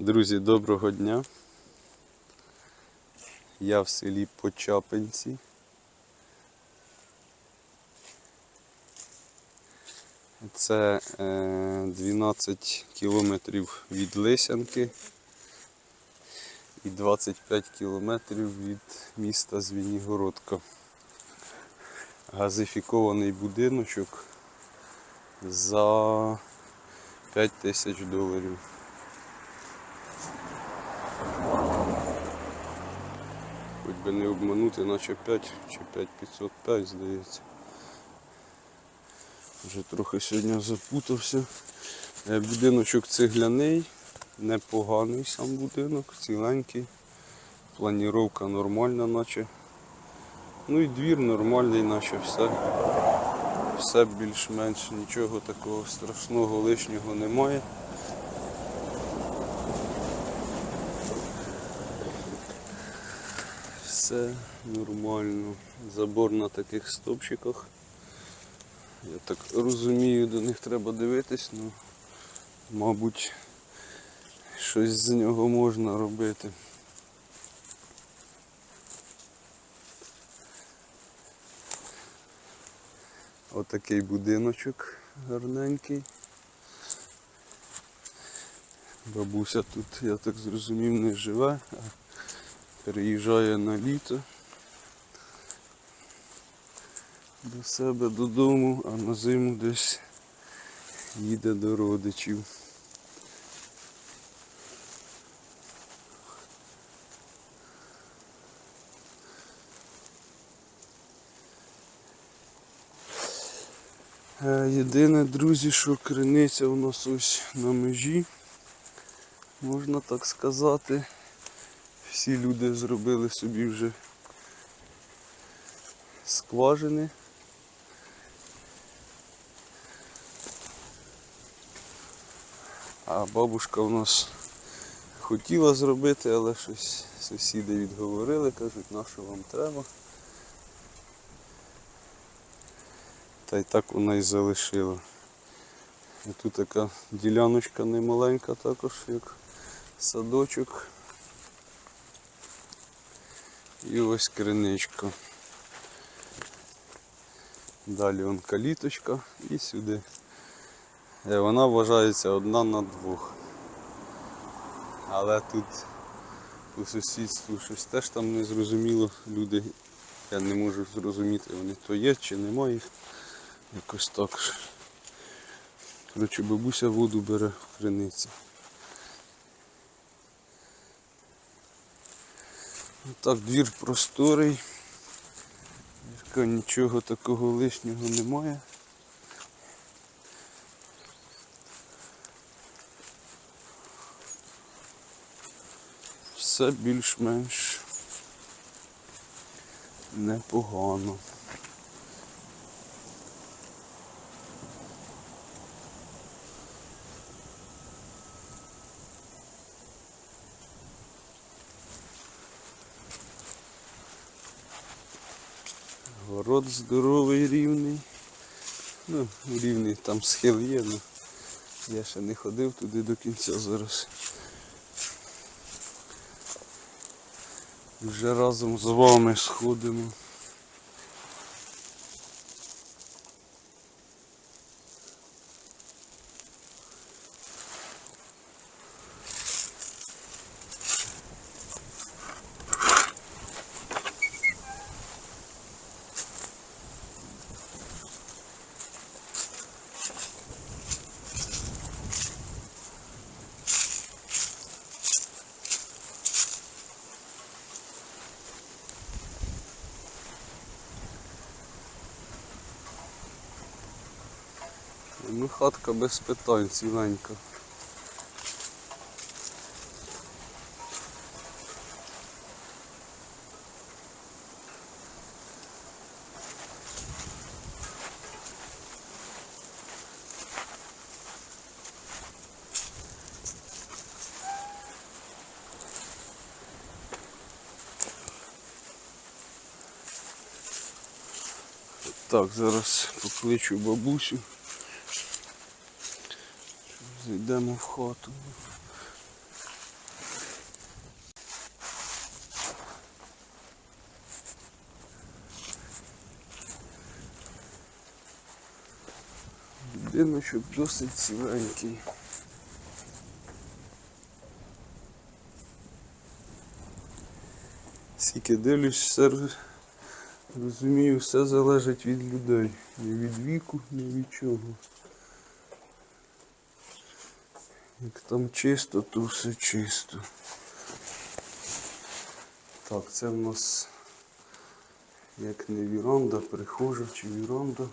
Друзі, доброго дня. Я в селі Почапинці. Це е, 12 кілометрів від Лисянки і 25 кілометрів від міста Звінігородка. Газифікований будиночок за 5 тисяч доларів. Хоч би не обманути, наче 5 чи 5505, здається. Вже трохи сьогодні запутався. Е, Будиночок цегляний, непоганий сам будинок, ціленький. Планіровка нормальна, наче. Ну і двір нормальний, наче все. Все більш-менш нічого такого страшного лишнього немає. Все нормально. Забор на таких стопчиках. Я так розумію, до них треба дивитись, ну, мабуть, щось з нього можна робити. Отакий будиночок гарненький. Бабуся тут, я так зрозумів, не живе, а переїжджає на літо до себе додому, а на зиму десь їде до родичів. Е, Єдине, друзі, що криниця у нас ось на межі, можна так сказати. Всі люди зробили собі вже скважини. А бабушка у нас хотіла зробити, але щось сусіди відговорили, кажуть, на що вам треба. Та й так вона і залишила. І тут така діляночка немаленька також, як садочок. І ось криничка. Далі вон каліточка і сюди. Е, Вона вважається одна на двох. Але тут по сусідству щось теж там не зрозуміло. Люди, я не можу зрозуміти, вони то є чи немає. Якось так. Коротше, бабуся воду бере в криниці. Так, двір просторий. Нічого такого лишнього немає. Все більш-менш непогано. Город здоровий, рівний. Ну, рівний там схил є, але я ще не ходив туди до кінця зараз. Вже разом з вами сходимо. Ну, хатка без питань, ціленька. Так, зараз покличу бабусю. Йдемо в хату. Будиночок досить ціленький. Скільки дивлюсь, все розумію, все залежить від людей, Ні від віку, ні від чого. Як там чисто, то все чисто. Так, це в нас як не віранда, прихожа чи віранда.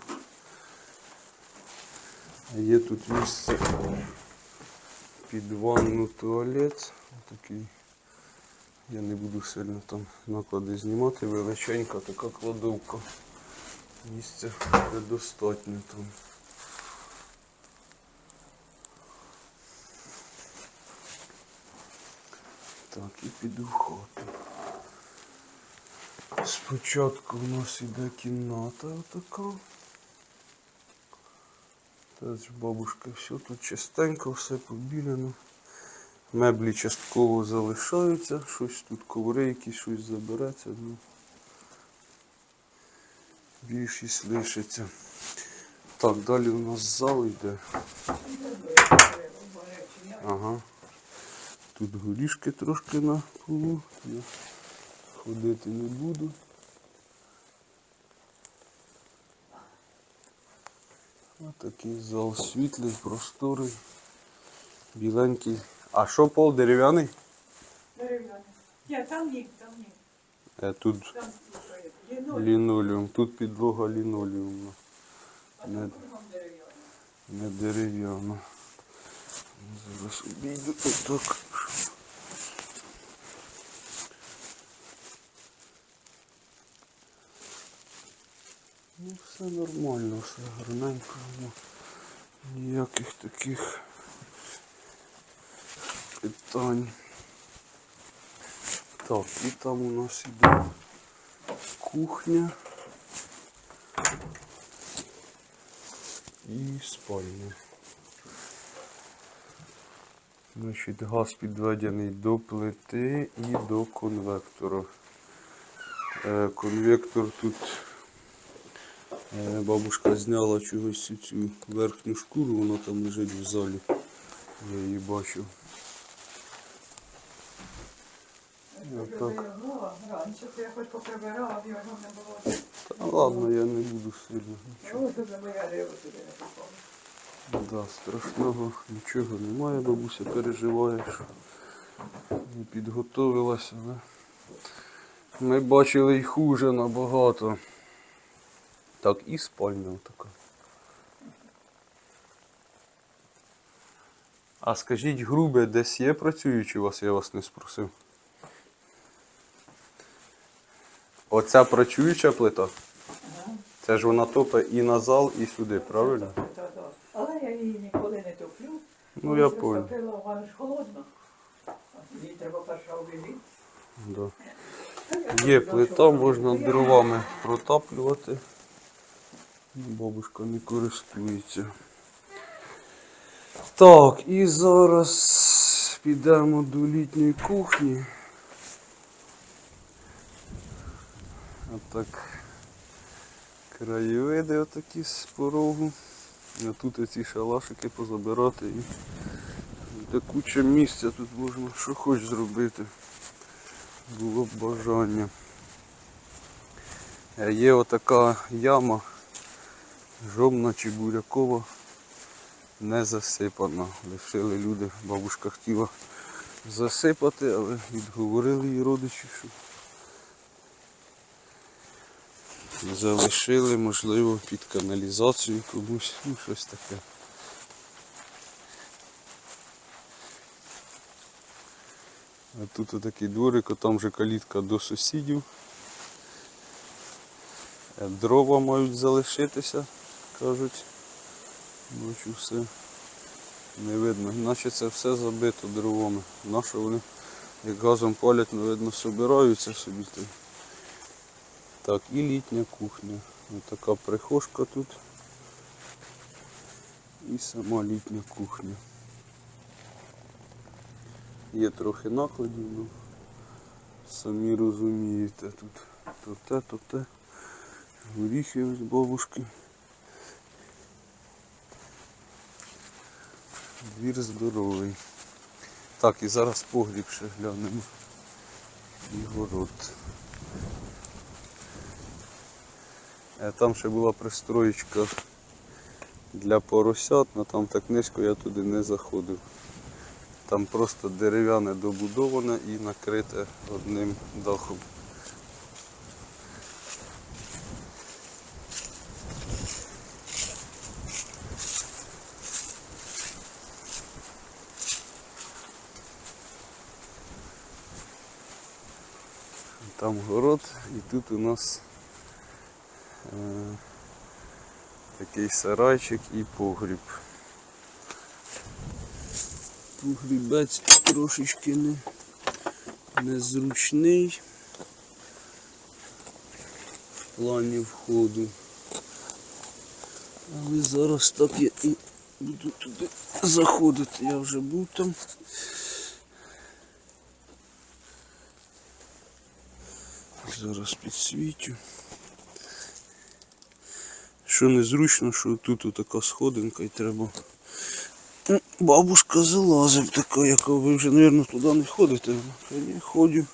А є тут місце під ванну туалет. Такий. Я не буду сильно там наклади знімати, величенька така кладовка. Місця предостатньо там. Так, і піду в хату. Спочатку у нас іде кімната отака. Теж бабушка все тут чистенько, все побіляно. Меблі частково залишаються, щось тут коври якісь, щось забереться. Ну, більшість лишиться. Так, далі у нас зал йде. Ага. Тут горішки трошки на полу. Я ходити не буду. Ось такий зал світлий, просторий, біленький. А що пол дерев'яний? Дерев'яний. Ні, там ні, там ні. Е, тут Там. Лінолеум, тут підлога лінолеумна, а не, не дерев'яна. Зараз обійду отак. Ну, все нормально, все гарненько. ну, Ніяких таких питань. Так, і там у нас іде кухня і спальня. Значить, газ підведений до плити і до конвектора. Е, конвектор тут е, бабушка зняла чогось цю- верхню шкуру, вона там лежить в залі. Я її бачив. Я так. раніше, я хоч поприбирала, його не було. Та ладно, я не буду сильно. Ось тут моя риба туди не попала. Да, страшного нічого немає, бабуся переживає, що не підготовилася, але ми бачили й хуже набагато. Так, і спальня така. А скажіть, грубе, десь є працюючі у вас, я вас не спросив. Оця працююча плита? Це ж вона топить і на зал, і сюди, правильно? Та-та. Але я її ніколи не топлю. Ну, я понял. Топила, ж холодна. Їй треба перша обігріти. Да. Є плита, можна дровами протаплювати. Бабушка не користується. Так, і зараз підемо до літньої кухні. Отак краєвиди отакі з порогу. А тут оці шалашики позабирати і де куча місця тут можна що хоч зробити було б бажання. Є отака яма, жовна чи бурякова, не засипана. Лишили люди, бабушка хотіла засипати, але відговорили її родичі, що залишили, можливо, під каналізацію комусь, ну щось таке. А тут отакий дворик, а там вже калітка до сусідів. Е, Дрова мають залишитися, кажуть. Бачу все не видно. Наче це все забито дровами. Нащо вони як газом палять, не видно, собираються собі. Так, і літня кухня. Ось така прихожка тут. І сама літня кухня. Є трохи накладів, ну самі розумієте, тут то те, то те. Горіхи ось бабушки. Двір здоровий. Так, і зараз погріб ще глянемо. І город. Там ще була пристроєчка для поросят, але там так низько я туди не заходив. Там просто дерев'яне добудоване і накрите одним дахом. Там город і тут у нас е, такий сарайчик і погріб. Погрібець трошечки не, незручний в плані входу. Але зараз так я і буду туди заходити. Я вже був там. Зараз підсвічу. Що незручно, що тут така сходинка і треба. Ну, Бабушка залазить така, яка ви вже, мабуть, туди не ходите. Я не ходю.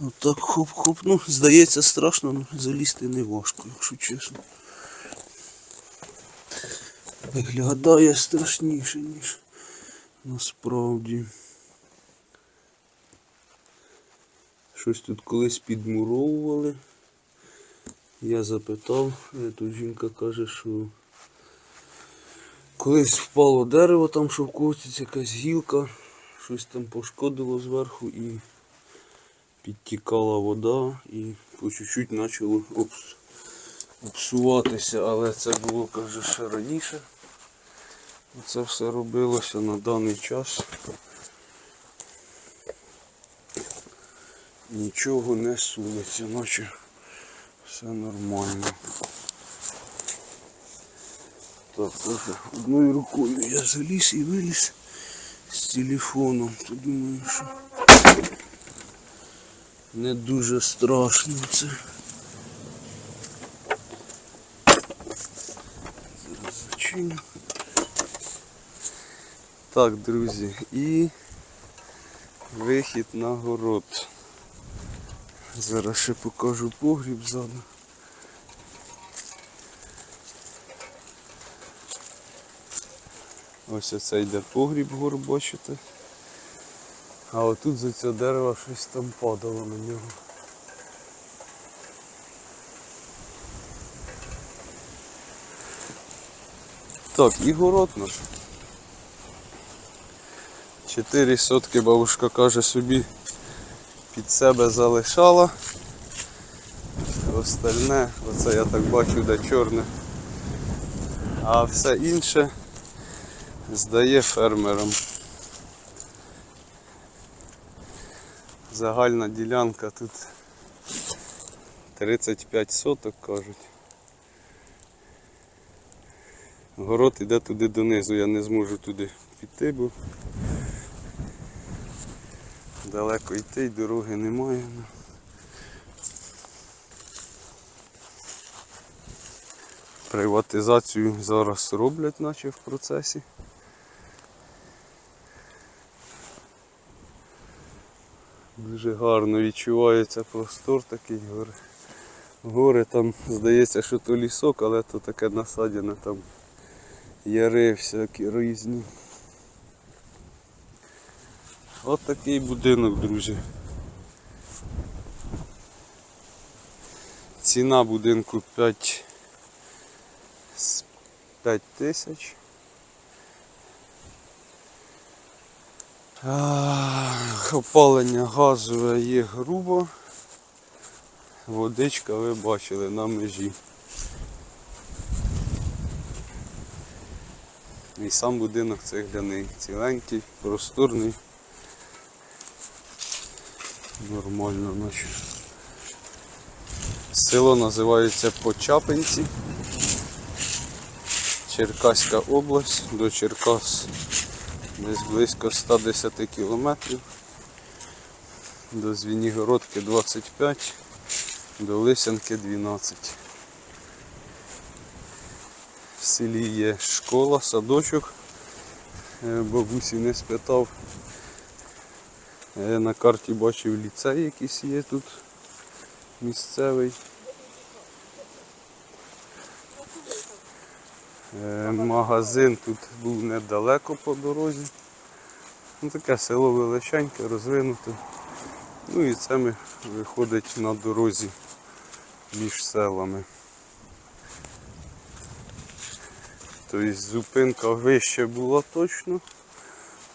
Отак хоп-хоп. Ну, здається страшно, але залізти не важко, якщо чесно. Виглядає страшніше, ніж насправді. Щось тут колись підмуровували. Я запитав, тут жінка каже, що колись впало дерево, там шовковці, якась гілка, щось там пошкодило зверху і підтікала вода і по чуть-чуть почало обс... обсуватися, але це було, каже, ще раніше. Це все робилося на даний час. Нічого не сунеться, наче все нормально. Так, трохи одною рукою я заліз і виліз з телефоном. То думаю, що не дуже страшно це. Зараз зачиню. Так, друзі, і вихід на город. Зараз ще покажу погріб ззаду. Ось оце йде погріб гор, бачите. А отут за цього дерева щось там падало на нього. Так, і город наш. Чотири сотки бабушка каже собі під себе залишала. Остальне, оце я так бачу, де чорне. А все інше здає фермерам. Загальна ділянка тут 35 соток кажуть. Город іде туди донизу, я не зможу туди піти, бо далеко йти, дороги немає. Приватизацію зараз роблять, наче в процесі. Дуже гарно відчувається простор такий гори. Гори там здається, що то лісок, але то таке насадяне там яри всякі різні. От такий будинок, друзі. Ціна будинку 5 з 5 тисяч. Опалення газове є грубо. Водичка ви бачили на межі. І сам будинок цегляний, ціленький, просторний. Нормально наче. Село називається Почапинці. Черкаська область до Черкас десь близько 110 кілометрів. До Звінігородки 25, до Лисянки 12. В селі є школа, садочок. Е, Бабусі не спитав. Е, На карті бачив ліцей якийсь є тут місцевий. Е, Магазин тут був недалеко по дорозі. Ну, таке село величеньке, розвинуте. Ну і це ми виходить на дорозі між селами. Тобто зупинка вище була точно,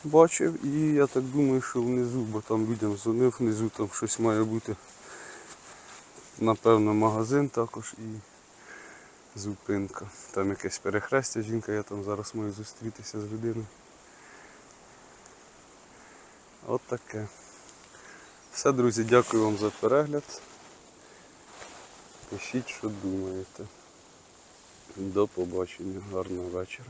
бачив, і я так думаю, що внизу, бо там людям дзвонив, внизу там щось має бути. Напевно, магазин також і зупинка. Там якесь перехрестя жінка, я там зараз маю зустрітися з людиною. От таке. Все, друзі, дякую вам за перегляд. Пишіть, що думаєте. До побачення. Гарного вечора.